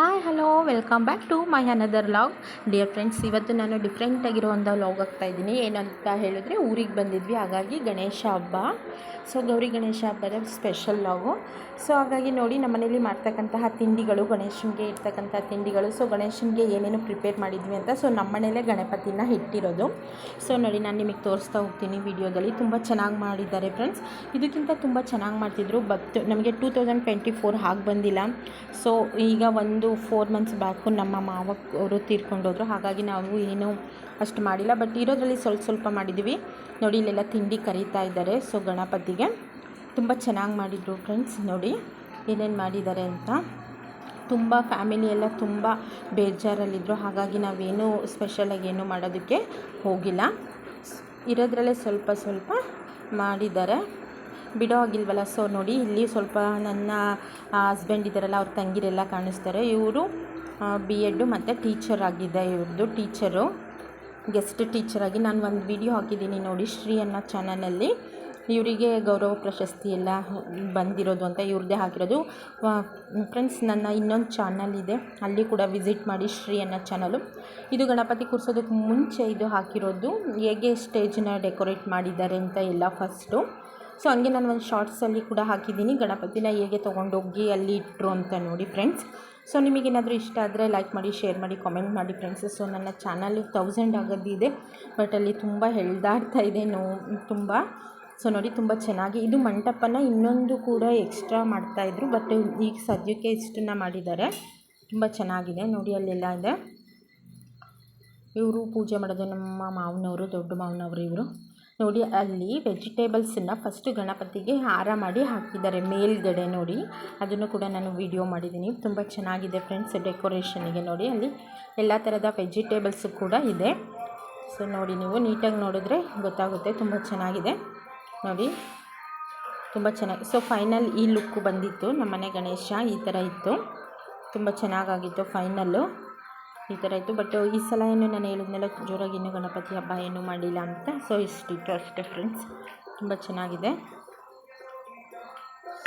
Hi hello welcome back to my another vlog dear friends ಇವತ್ತು ನಾನು different ಆಗಿರೋ ಒಂದು ಲಾಗ್ ಇದ್ದೀನಿ. ಏನಂತ ಹೇಳಿದ್ರೆ, ಊರಿಗೆ ಬಂದಿದ್ವಿ. ಹಾಗಾಗಿ ಗಣೇಶ ಹಬ್ಬ. ಸೊ ಗೌರಿ ಗಣೇಶ ಹಬ್ಬದ ಸ್ಪೆಷಲ್ ಲಾಗು ಸೊ ಹಾಗಾಗಿ ನೋಡಿ, ನಮ್ಮ ಮನೇಲಿ ಮಾಡ್ತಕ್ಕಂತಹ ತಿಂಡಿಗಳು, ಗಣೇಶನಿಗೆ ಇರ್ತಕ್ಕಂಥ ತಿಂಡಿಗಳು. ಸೊ ಗಣೇಶನಿಗೆ ಏನೇನು ಪ್ರಿಪೇರ್ ಮಾಡಿದ್ವಿ ಅಂತ. ಸೊ ನಮ್ಮ ಮನೇಲೇ ಗಣಪತಿನ ಇಟ್ಟಿರೋದು. ಸೊ ನೋಡಿ, ನಾನು ನಿಮಗೆ ತೋರಿಸ್ತಾ ಹೋಗ್ತೀನಿ ವಿಡಿಯೋದಲ್ಲಿ. ತುಂಬ ಚೆನ್ನಾಗಿ ಮಾಡಿದ್ದಾರೆ ಫ್ರೆಂಡ್ಸ್ ಇದಕ್ಕಿಂತ ತುಂಬ ಚೆನ್ನಾಗಿ ಮಾಡ್ತಿದ್ರು. ಬಟ್ ನಮಗೆ ಟೂ ತೌಸಂಡ್ ಟ್ವೆಂಟಿ ಫೋರ್ ಹಾಗೆ ಬಂದಿಲ್ಲ. ಸೊ ಈಗ ಒಂದು ಫೋರ್ ಮಂತ್ಸ್ ಬ್ಯಾಕು ನಮ್ಮ ಮಾವ ಅವರು ತೀರ್ಕೊಂಡೋದ್ರು ಹಾಗಾಗಿ ನಾವು ಏನು ಅಷ್ಟು ಮಾಡಿಲ್ಲ. ಬಟ್ ಇರೋದ್ರಲ್ಲಿ ಸ್ವಲ್ಪ ಸ್ವಲ್ಪ ಮಾಡಿದ್ದೀವಿ ನೋಡಿ, ಇಲ್ಲೆಲ್ಲ ತಿಂಡಿ ಕರೀತಾ ಇದ್ದಾರೆ. ಸೊ ಗಣಪತಿಗೆ. ತುಂಬ ಚೆನ್ನಾಗಿ ಮಾಡಿದರು ಫ್ರೆಂಡ್ಸ್ ನೋಡಿ, ಏನೇನು ಮಾಡಿದ್ದಾರೆ ಅಂತ. ತುಂಬ ಫ್ಯಾಮಿಲಿ ಎಲ್ಲ ತುಂಬ ಬೇಜಾರಲ್ಲಿದ್ದರು ಹಾಗಾಗಿ ನಾವೇನು ಸ್ಪೆಷಲಾಗಿ ಏನು ಮಾಡೋದಕ್ಕೆ ಹೋಗಿಲ್ಲ. ಇರೋದ್ರಲ್ಲೇ ಸ್ವಲ್ಪ ಸ್ವಲ್ಪ ಮಾಡಿದ್ದಾರೆ. ಬಿಡೋ ಆಗಿಲ್ವಲ್ಲ ಸೊ ನೋಡಿ, ಇಲ್ಲಿ ಸ್ವಲ್ಪ ನನ್ನ ಹಸ್ಬೆಂಡ್ ಇದ್ದಾರಲ್ಲ, ಅವ್ರ ತಂಗಿರೆಲ್ಲ ಕಾಣಿಸ್ತಾರೆ. ಇವರು ಬಿ ಎಡ್ಡು ಮತ್ತು ಟೀಚರ್ ಆಗಿದೆ. ಇವ್ರದ್ದು ಟೀಚರು ಗೆಸ್ಟ್ ಟೀಚರಾಗಿ ನಾನು ಒಂದು ವಿಡಿಯೋ ಹಾಕಿದ್ದೀನಿ ನೋಡಿ, ಶ್ರೀ ಅನ್ನೋ ಚಾನಲಲ್ಲಿ ಇವರಿಗೆ ಗೌರವ, ಪ್ರಶಸ್ತಿ ಎಲ್ಲ ಬಂದಿರೋದು ಅಂತ ಇವ್ರದ್ದೇ ಹಾಕಿರೋದು. ಫ್ರೆಂಡ್ಸ್ ನನ್ನ ಇನ್ನೊಂದು ಚಾನಲ್ ಇದೆ. ಅಲ್ಲಿ ಕೂಡ ವಿಸಿಟ್ ಮಾಡಿ ಶ್ರೀ ಅನ್ನೋ ಚಾನಲು ಇದು ಗಣಪತಿ ಕೂರಿಸೋದಕ್ಕೆ ಮುಂಚೆ ಇದು ಹಾಕಿರೋದು. ಹೇಗೆ ಸ್ಟೇಜನ್ನ ಡೆಕೋರೇಟ್ ಮಾಡಿದ್ದಾರೆ ಅಂತ ಎಲ್ಲ ಫಸ್ಟು ಸೊ, ಹಂಗೆ ನಾನು ಒಂದು ಶಾರ್ಟ್ಸಲ್ಲಿ ಕೂಡ ಹಾಕಿದ್ದೀನಿ. ಗಣಪತಿನ ಹೇಗೆ ತೊಗೊಂಡೋಗಿ ಅಲ್ಲಿ ಇಟ್ಟರು ಅಂತ ನೋಡಿ ಫ್ರೆಂಡ್ಸ್ ಸೊ ನಿಮಗೇನಾದರೂ ಇಷ್ಟ ಆದರೆ ಲೈಕ್ ಮಾಡಿ ಶೇರ್ ಮಾಡಿ ಕಾಮೆಂಟ್ ಮಾಡಿ ಫ್ರೆಂಡ್ಸ್ ಸೊ, ನನ್ನ ಚಾನಲ್ ತೌಸಂಡ್ ಆಗೋದಿದೆ ಬಟ್ ಅಲ್ಲಿ ತುಂಬ ಹೆಳ್ದಾಡ್ತಾ ಇದೆ ನೋ, ತುಂಬ. ಸೊ, ನೋಡಿ ತುಂಬ ಚೆನ್ನಾಗಿ. ಇದು ಮಂಟಪನ ಇನ್ನೊಂದು ಕೂಡ ಎಕ್ಸ್ಟ್ರಾ ಮಾಡ್ತಾಯಿದ್ರು ಬಟ್ ಈಗ ಸದ್ಯಕ್ಕೆ ಇಷ್ಟನ್ನು ಮಾಡಿದ್ದಾರೆ. ತುಂಬ ಚೆನ್ನಾಗಿದೆ. ನೋಡಿ ಅಲ್ಲೆಲ್ಲ ಇದೆ. ಇವರು ಪೂಜೆ ಮಾಡೋದು ನಮ್ಮ ಮಾವನವರು, ದೊಡ್ಡ ಮಾವನವರು ಇವರು. ನೋಡಿ, ಅಲ್ಲಿ ವೆಜಿಟೇಬಲ್ಸನ್ನು ಫಸ್ಟು ಗಣಪತಿಗೆ ಹಾರ ಮಾಡಿ ಹಾಕಿದ್ದಾರೆ. ಮೇಲ್ಗಡೆ ನೋಡಿ, ಅದನ್ನು ಕೂಡ ನಾನು ವಿಡಿಯೋ ಮಾಡಿದ್ದೀನಿ. ತುಂಬ ಚೆನ್ನಾಗಿದೆ ಫ್ರೆಂಡ್ಸ್ ಡೆಕೋರೇಷನಿಗೆ ನೋಡಿ. ಅಲ್ಲಿ ಎಲ್ಲ ಥರದ ವೆಜಿಟೇಬಲ್ಸು ಕೂಡ ಇದೆ. ಸೊ ನೋಡಿ, ನೀವು ನೀಟಾಗಿ ನೋಡಿದ್ರೆ ಗೊತ್ತಾಗುತ್ತೆ. ತುಂಬ ಚೆನ್ನಾಗಿದೆ. ನೋಡಿ, ತುಂಬ ಚೆನ್ನಾಗಿ ಸೊ ಫೈನಲ್ ಈ ಲುಕ್ಕು ಬಂದಿತ್ತು. ನಮ್ಮನೆ ಗಣೇಶ ಈ ಥರ ಇತ್ತು. ತುಂಬ ಚೆನ್ನಾಗಾಗಿತ್ತು ಫೈನಲ್ಲು ಈ ಥರ ಇತ್ತು. ಬಟ್ ಈ ಸಲ ಏನು ನಾನು ಹೇಳಿದ್ನೆಲ್ಲ, ಜೋರಾಗಿ ಇನ್ನೂ ಗಣಪತಿ ಹಬ್ಬ ಏನೂ ಮಾಡಿಲ್ಲ ಅಂತ. ಸೊ ಇಷ್ಟಿತ್ತು ಅಷ್ಟೇ ಫ್ರೆಂಡ್ಸ್ ತುಂಬ ಚೆನ್ನಾಗಿದೆ.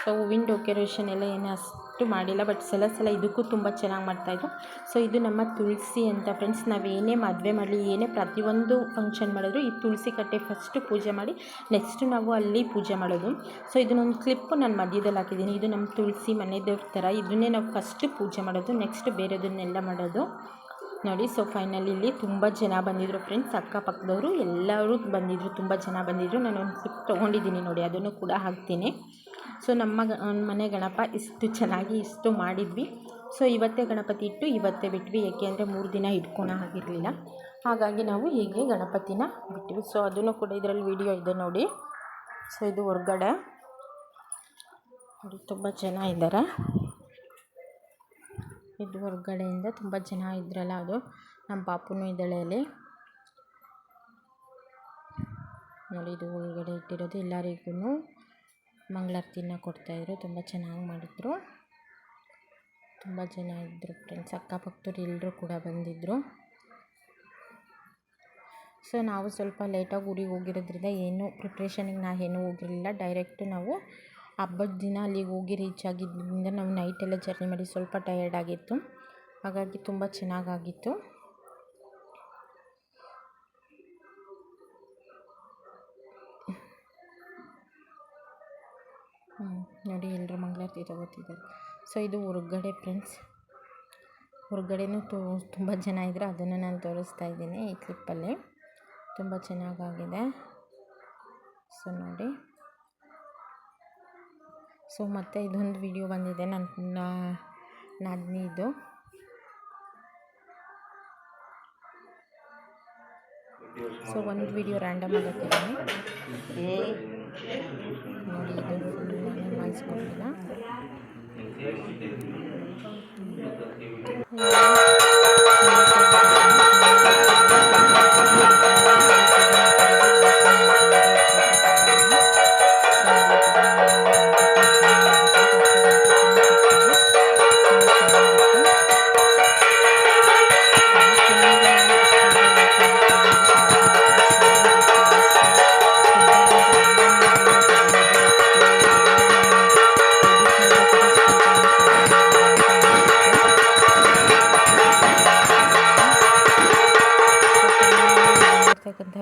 ಸೊ ಹೂವಿನ ಡೆಕೋರೇಷನ್ ಎಲ್ಲ ಏನು ಅಷ್ಟು ಮಾಡಿಲ್ಲ. ಬಟ್ ಸಲ ಸಲ ಇದಕ್ಕೂ ತುಂಬ ಚೆನ್ನಾಗಿ ಮಾಡ್ತಾಯಿದ್ರು ಸೊ ಇದು ನಮ್ಮ ತುಳಸಿ ಅಂತ ಫ್ರೆಂಡ್ಸ್ ನಾವು ಏನೇ ಮದುವೆ ಮಾಡಲಿ, ಏನೇ ಪ್ರತಿಯೊಂದು ಫಂಕ್ಷನ್ ಮಾಡಿದ್ರು, ಈ ತುಳಸಿ ಕಟ್ಟೆ ಫಸ್ಟು ಪೂಜೆ ಮಾಡಿ ನೆಕ್ಸ್ಟು ನಾವು ಅಲ್ಲಿ ಪೂಜೆ ಮಾಡೋದು. ಸೊ ಇದನ್ನೊಂದು ಕ್ಲಿಪ್ಪು ನಾನು ಮಧ್ಯದಲ್ಲಿ ಹಾಕಿದ್ದೀನಿ. ಇದು ನಮ್ಮ ತುಳಸಿ ಮನೆ ದೇವ್ರ ಥರ ಇದನ್ನೇ ನಾವು ಫಸ್ಟು ಪೂಜೆ ಮಾಡೋದು ನೆಕ್ಸ್ಟ್ ಬೇರೆದನ್ನೆಲ್ಲ ಮಾಡೋದು. ನೋಡಿ. ಸೊ ಫೈನಲಿ ಇಲ್ಲಿ ತುಂಬ ಜನ ಬಂದಿದ್ರು ಫ್ರೆಂಡ್ಸ್ ಅಕ್ಕಪಕ್ಕದವರು ಎಲ್ಲರೂ ಬಂದಿದ್ದರು ತುಂಬ ಜನ ಬಂದಿದ್ದರು ನಾನು ಒಂದು ಸಿಪ್ ತೊಗೊಂಡಿದ್ದೀನಿ ನೋಡಿ. ಅದನ್ನು ಕೂಡ ಹಾಕ್ತೀನಿ. ಸೊ ನಮ್ಮ ಮನೆ ಗಣಪ ಇಷ್ಟು ಚೆನ್ನಾಗಿ ಇಷ್ಟು ಮಾಡಿದ್ವಿ. ಸೊ ಇವತ್ತೇ ಗಣಪತಿ ಇಟ್ಟು ಇವತ್ತೇ ಬಿಟ್ವಿ. ಏಕೆ ಅಂದರೆ ಮೂರು ದಿನ ಇಟ್ಕೊಳೋ ಆಗಿರಲಿಲ್ಲ. ಹಾಗಾಗಿ ನಾವು ಹೀಗೆ ಗಣಪತಿನ ಬಿಟ್ವಿ. ಸೊ ಅದನ್ನು ಕೂಡ ಇದರಲ್ಲಿ ವಿಡಿಯೋ ಇದೆ ನೋಡಿ. ಸೊ ಇದು ಹೊರ್ಗಡೆ. ನೋಡಿ, ತುಂಬ ಜನ ಇದ್ದಾರೆ. ಇದು ಹೊರಗಡೆಯಿಂದ ತುಂಬ ಜನ ಇದ್ರಲ್ಲ ಅದು. ನಮ್ಮ ಪಾಪುನೂ ಇದ್ದಾಳೆ ಅಲ್ಲಿ. ನೋಡಿ, ಇದು ಒಳಗಡೆ ಇಟ್ಟಿರೋದು. ಎಲ್ಲರಿಗೂ ಮಂಗಳಾರತಿನ ಕೊಡ್ತಾಯಿದ್ರು ತುಂಬ ಚೆನ್ನಾಗಿ ಮಾಡಿದ್ರು. ತುಂಬ ಜನ ಇದ್ದರು ಫ್ರೆಂಡ್ಸ್ ಅಕ್ಕಪಕ್ಕದವ್ರು ಎಲ್ಲರೂ ಕೂಡ ಬಂದಿದ್ದರು ಸೊ ನಾವು ಸ್ವಲ್ಪ ಲೇಟಾಗಿ ಊರಿಗೆ ಹೋಗಿರೋದ್ರಿಂದ ಏನು ಪ್ರಿಪ್ರೇಷನಿಗೆ ನಾ ಏನೂ ಹೋಗಿರಲಿಲ್ಲ. ಡೈರೆಕ್ಟ್ ನಾವು ಹಬ್ಬದ ದಿನ ಅಲ್ಲಿಗೆ ಹೋಗಿ ರೀಚ್ ಆಗಿದ್ದರಿಂದ ನಾವು ನೈಟೆಲ್ಲ ಜರ್ನಿ ಮಾಡಿ ಸ್ವಲ್ಪ ಟಯರ್ಡ್ ಆಗಿತ್ತು. ಹಾಗಾಗಿ ತುಂಬ ಚೆನ್ನಾಗಾಗಿತ್ತು. ನೋಡಿ ಎಲ್ಲರೂ ಮಂಗಳಾರತಿ ತಗೋತಿದ್ದಾರೆ. ಸೊ ಇದು ಹೊರಗಡೆ ಫ್ರೆಂಡ್ಸ್ ಹೊರಗಡೆನೂ ತುಂಬ ಜನ ಇದ್ದರು ಅದನ್ನು ನಾನು ತೋರಿಸ್ತಾ ಇದ್ದೀನಿ ಈ ಕ್ಲಿಪ್ಪಲ್ಲಿ ತುಂಬ ಚೆನ್ನಾಗಾಗಿದೆ. ಸೊ ನೋಡಿ. ಸೊ, ಮತ್ತೆ ಇದೊಂದು ವಿಡಿಯೋ ಬಂದಿದೆ. ನನ್ನ ನಾದಿನಿದು ಸೊ, ಒಂದು ವಿಡಿಯೋ ರ್ಯಾಂಡಮ್ ಆಗಿ ಹಾಕಿದ್ದೀನಿ. ನೋಡಿ, ಇದು ವಾಯ್ಸ್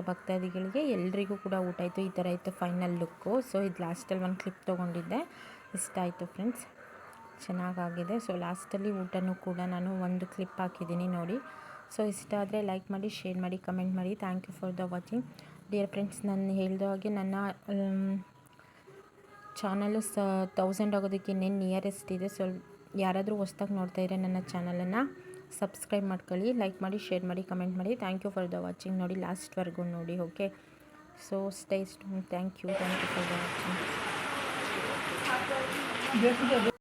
ಭಕ್ತಾದಿಗಳಿಗೆ ಎಲ್ರಿಗೂ ಕೂಡ ಊಟ ಆಯಿತು. ಈ ಥರ ಇತ್ತು ಫೈನಲ್ ಲುಕ್ಕು ಸೊ ಇದು ಲಾಸ್ಟಲ್ಲಿ ಒಂದು ಕ್ಲಿಪ್ ತೊಗೊಂಡಿದ್ದೆ. ಇಷ್ಟ ಆಯಿತು ಫ್ರೆಂಡ್ಸ್ ಚೆನ್ನಾಗಾಗಿದೆ. ಸೊ ಲಾಸ್ಟಲ್ಲಿ ಊಟನೂ ಕೂಡ ನಾನು ಒಂದು ಕ್ಲಿಪ್ ಹಾಕಿದ್ದೀನಿ ನೋಡಿ. ಸೊ ಇಷ್ಟ ಆದರೆ ಲೈಕ್ ಮಾಡಿ ಶೇರ್ ಮಾಡಿ ಕಮೆಂಟ್ ಮಾಡಿ. Thank you for the watching dear friends ನಾನು ಹೇಳಿದ ಹಾಗೆ ನನ್ನ ಚಾನಲ್ಲು ಸ ತೌಸಂಡ್ ಆಗೋದಕ್ಕೆ ಇನ್ನೇನು ನಿಯರೆಸ್ಟ್ ಇದೆ. ಸೊ ಯಾರಾದರೂ ಹೊಸ್ದಾಗಿ ನೋಡ್ತಾ ಇದ್ರೆ ನನ್ನ ಚಾನಲನ್ನು ಸಬ್ಸ್ಕ್ರೈಬ್ ಮಾಡ್ಕೊಳ್ಳಿ ಲೈಕ್ ಮಾಡಿ ಶೇರ್ ಮಾಡಿ ಕಮೆಂಟ್ ಮಾಡಿ. Thank you for the watching ನೋಡಿ ಲಾಸ್ಟ್ವರೆಗೂ ನೋಡಿ okay so stay thank you thank you for the watching